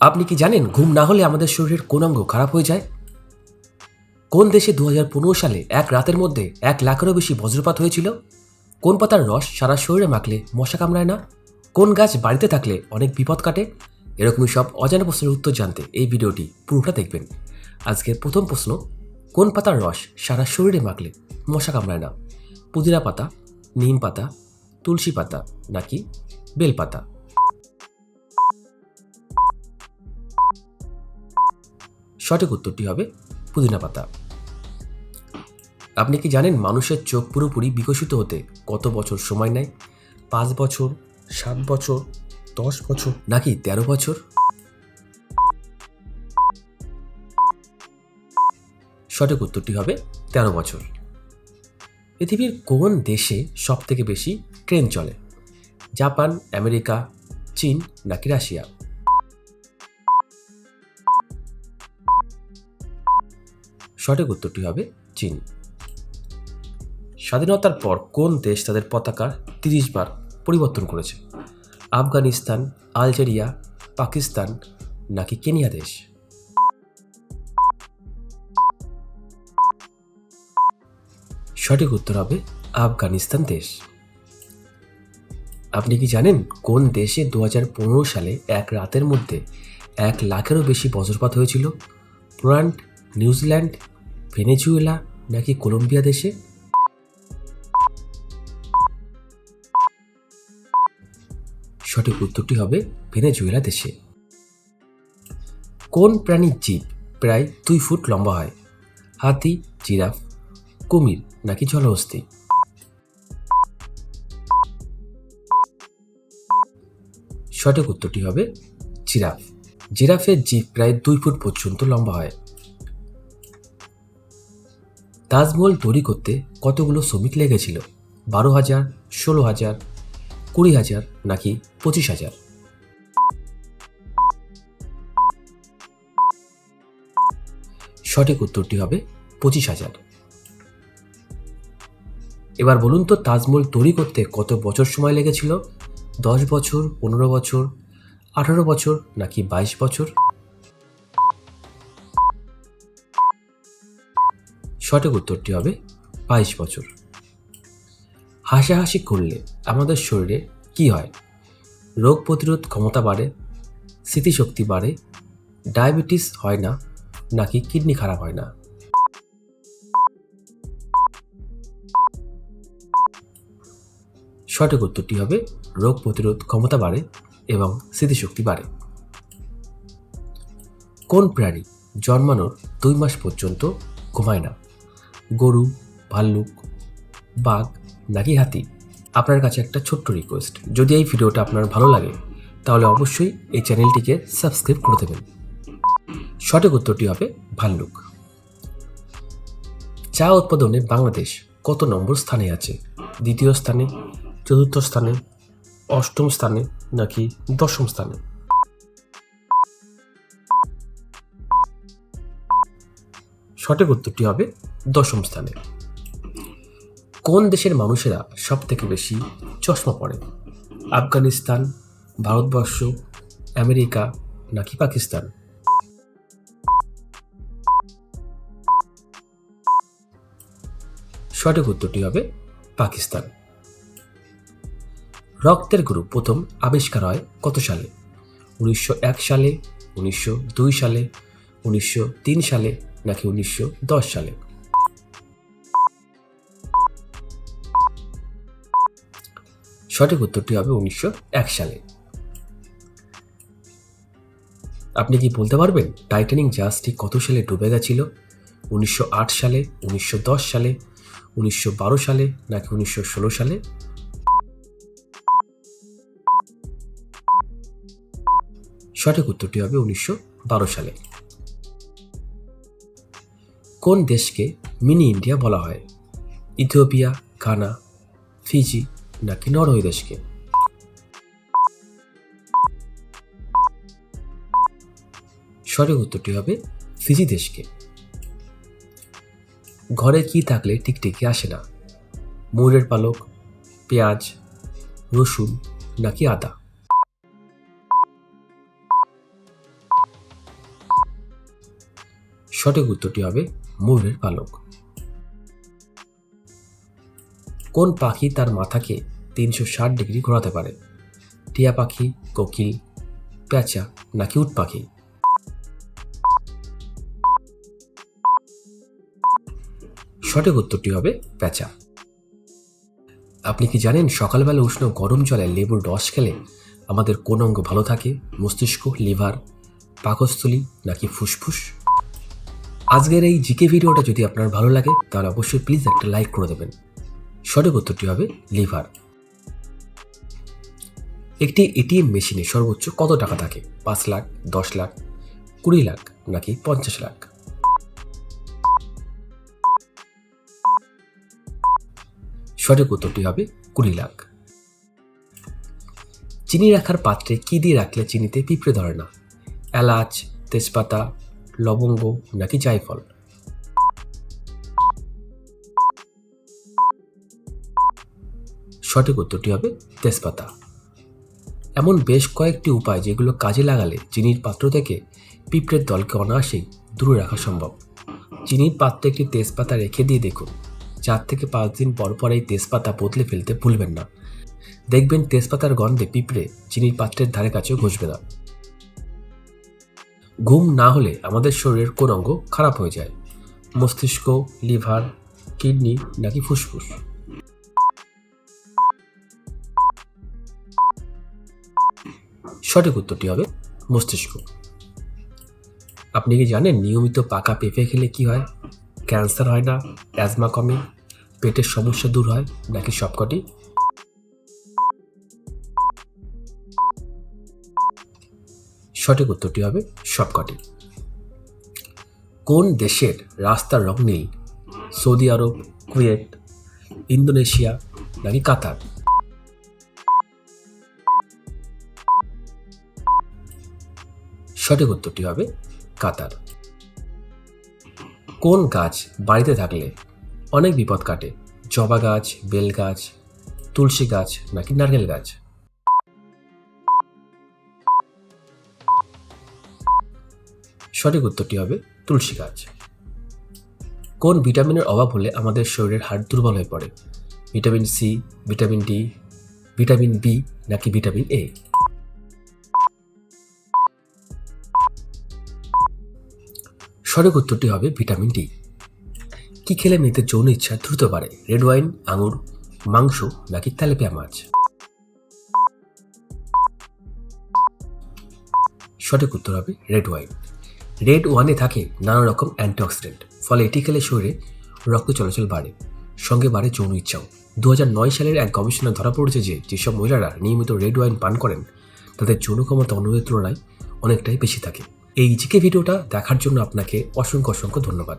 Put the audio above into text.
আপনি কি জানেন ঘুম না হলে আমাদের শরীরের কোন অঙ্গ খারাপ হয়ে যায়? কোন দেশে দু হাজার পনেরো সালে এক রাতের মধ্যে এক লাখেরও বেশি বজ্রপাত হয়েছিল? কোন পাতার রস সারা শরীরে মাখলে মশা কামড়ায় না? কোন গাছ বাড়িতে থাকলে অনেক বিপদ কাটে? এরকমই সব অজানা প্রশ্নের উত্তর জানতে এই ভিডিওটি পুরোটা দেখবেন। আজকের প্রথম প্রশ্ন, কোন পাতার রস সারা শরীরে মাখলে মশা কামড়ায় না? পুদিনা পাতা, নিম পাতা, তুলসী পাতা নাকি বেল সঠিক উত্তরটি হবে পুদিনা পাতা। আপনি কি জানেন মানুষের চোখ পুরোপুরি বিকশিত হতে কত বছর সময় নেয়? পাঁচ বছর, সাত বছর, দশ বছর, নাকি তেরো বছর? সঠিক উত্তরটি হবে তেরো বছর। পৃথিবীর কোন দেশে সব থেকে বেশি ট্রেন চলে? জাপান, আমেরিকা, চীন, নাকি রাশিয়া? সঠিক উত্তরটি হবে চীন। স্বাধীনতার পর কোন দেশ তাদের পতাকা তিরিশ বার পরিবর্তন করেছে? আফগানিস্তান, আলজেরিয়া, পাকিস্তান নাকি কেনিয়া দেশ? সঠিক উত্তর হবে আফগানিস্তান দেশ। আপনি কি জানেন কোন দেশে দু হাজার পনেরো সালে এক রাতের মধ্যে এক লাখেরও বেশি বজ্রপাত হয়েছিল? পোল্যান্ড, নিউজিল্যান্ড ভেনেজুয়েলা নাকি কলম্বিয়া দেশে? সঠিক উত্তরটি হবে ভেনেজুয়েলা দেশে। কোন প্রাণীর জীব প্রায় দুই ফুট লম্বা হয়? হাতি, জিরাফ, কুমির নাকি জলহস্তি সঠিক উত্তরটি হবে জিরাফ। জিরাফের জীব প্রায় দুই ফুট পর্যন্ত লম্বা হয়। তাজমহল তৈরি করতে কতগুলো শ্রমিক লেগেছিল? বারো হাজার, ষোলো হাজার, কুড়ি হাজার নাকি পঁচিশ হাজার? সঠিক উত্তরটি হবে পঁচিশ হাজার। এবার বলুন তো, তাজমহল তৈরি করতে কত বছর সময় লেগেছিল? দশ বছর, পনেরো বছর, আঠারো বছর নাকি বাইশ বছর? সঠিক উত্তরটি হবে বাইশ বছর। হাসাহাসি করলে আমাদের শরীরে কি হয়? রোগ প্রতিরোধ ক্ষমতা বাড়ে, স্মৃতিশক্তি বাড়ে, ডায়াবেটিস হয় না, নাকি কিডনি খারাপ হয় না? সঠিক উত্তরটি হবে রোগ প্রতিরোধ ক্ষমতা বাড়ে এবং স্মৃতিশক্তি বাড়ে। কোন প্রাণী জন্মানোর দুই মাস পর্যন্ত ঘুমায় না? গরু, ভাল্লুক, বাঘ নাকি হাতি, আপনার কাছে একটা ছোট্ট রিকোয়েস্ট যদি এই ভিডিওটা আপনার ভালো লাগে, তাহলে অবশ্যই এই চ্যানেলটিকে সাবস্ক্রাইব করে দেবেন। সঠিক উত্তরটি হবে ভাল্লুক। চা উৎপাদনে বাংলাদেশ কত নম্বর স্থানে আছে? দ্বিতীয় স্থানে, চতুর্থ স্থানে, অষ্টম স্থানে, নাকি দশম স্থানে? সঠিক উত্তরটি হবে দশম স্থানে। কোন দেশের মানুষেরা সব থেকে বেশি চশমা পরে? আফগানিস্তান, ভারতবর্ষ, আমেরিকা নাকি পাকিস্তান? সঠিক উত্তরটি হবে পাকিস্তান। রক্তের গ্রুপ প্রথম আবিষ্কার হয় কত সালে? উনিশশো এক সালে, উনিশশো দুই সালে, উনিশশো তিন সালে নাকি উনিশশো দশ সালে? সঠিক উত্তরটি হবে উনিশশো এক সালে। আপনি কি বলতে পারবেন টাইটানিক জাহাজটি কত সালে ডুবে গেছিল উনিশশো আট সালে, উনিশশো দশ সালে, উনিশশো বারো সালে নাকি উনিশশো ষোলো সালে? সঠিক উত্তরটি হবে উনিশশো বারো সালে। কোন দেশকে মিনি ইন্ডিয়া বলা হয়? ইথিওপিয়া ঘানা ফিজি নাকি নরওয়ে দেশকে? সঠিক উত্তরটি হবে ফিজি দেশকে। ঘরে কি থাকলে টিকটিকি আসে না? ময়ূরের পালক, পেঁয়াজ, রসুন নাকি আদা? সঠিক উত্তরটি হবে ময়ূরের পালক। কোন পাখি তার মাথাকে তিনশো ষাট ডিগ্রি ঘোরাতে পারে? টিয়া পাখি, কোকিল পেঁচা নাকি উট পাখি? সঠিক উত্তরটি হবে পেঁচা আপনি কি জানেন সকালবেলা উষ্ণ গরম জলে লেবুর রস খেলে আমাদের কোন অঙ্গ ভালো থাকে? মস্তিষ্ক, লিভার, পাকস্থলী নাকি ফুসফুস? আজকের এই জিকে ভিডিওটা যদি আপনার ভালো লাগে, তাহলে অবশ্যই প্লিজ একটা লাইক করে দেবেন। সঠিক উত্তরটি হবে লিভার। একটি এটিএম মেশিনে সর্বোচ্চ কত টাকা থাকে? পাঁচ লাখ, দশ লাখ, কুড়ি লাখ নাকি পঞ্চাশ লাখ? সঠিক উত্তরটি হবে কুড়ি লাখ। চিনি রাখার পাত্রে কি দিয়ে রাখলে চিনিতে পিঁপড়ে ধরে না? এলাচ, তেজপাতা, লবঙ্গ নাকি জায়ফল? সঠিক উত্তরটি হবে তেজপাতা। এমন বেশ কয়েকটি উপায় যেগুলো কাজে লাগালে চিনির পাত্র থেকে পিঁপড়ের দলকে অনায়াসেই দূরে রাখা সম্ভব। চিনির পাত্রে একটি তেজপাতা রেখে দিয়ে দেখুন। চার থেকে পাঁচ দিন পর পর এই তেজপাতা বদলে ফেলতে ভুলবেন না। দেখবেন তেজপাতার গন্ধে পিঁপড়ে চিনির পাত্রের ধারে কাছেও ঘষবে না। ঘুম না হলে আমাদের শরীরের কোন অঙ্গ খারাপ হয়ে যায়। মস্তিষ্ক, লিভার, কিডনি নাকি ফুসফুস। সঠিক উত্তরটি হবে মস্তিষ্ক। আপনি কি জানেন নিয়মিত পাকা পেঁপে খেলে কি হয়? ক্যান্সার হয় না? অ্যাজমা কমে? পেটের সমস্যা দূর হয়? নাকি সবকটি? সঠিক উত্তরটি হবে সবকটি। কোন দেশের রাস্তার রং নীল? সৌদি আরব, কুয়েত, ইন্দোনেশিয়া নাকি কাতার? সঠিক উত্তরটি হবে কাতার। কোন গাছ বাড়িতে থাকলে অনেক বিপদ কাটে? জবা গাছ, বেল গাছ, তুলসী গাছ নাকি নারকেল গাছ? সঠিক উত্তরটি হবে তুলসী গাছ। কোন ভিটামিনের অভাব হলে আমাদের শরীরের হাড় দুর্বল হয়ে পড়ে? Vitamin C, vitamin D, vitamin B নাকি ভিটামিন এ? সঠিক উত্তরটি হবে ভিটামিন ডি। কি খেলে মেয়েদের যৌন ইচ্ছা দ্রুত বাড়ে? রেড ওয়াইন, আঙুর, মাংস নাকি তেলেপিয়া মাছ সঠিক উত্তর হবে রেড ওয়াইন। রেড ওয়ানে থাকে নানা রকম অ্যান্টিঅক্সিডেন্ট, ফলে এটি খেলে শরীরে রক্ত চলাচল বাড়ে, সঙ্গে বাড়ে যৌন ইচ্ছাও। দু হাজার নয় সালের এক গবেষণা ধরা পড়েছে যে, যেসব মহিলারা নিয়মিত রেড ওয়াইন পান করেন, তাদের যৌন ক্ষমতা অন্যদের তুলনায় অনেকটাই বেশি থাকে। এই জিকে ভিডিওটা দেখার জন্য আপনাকে অসংখ্য অসংখ্য ধন্যবাদ।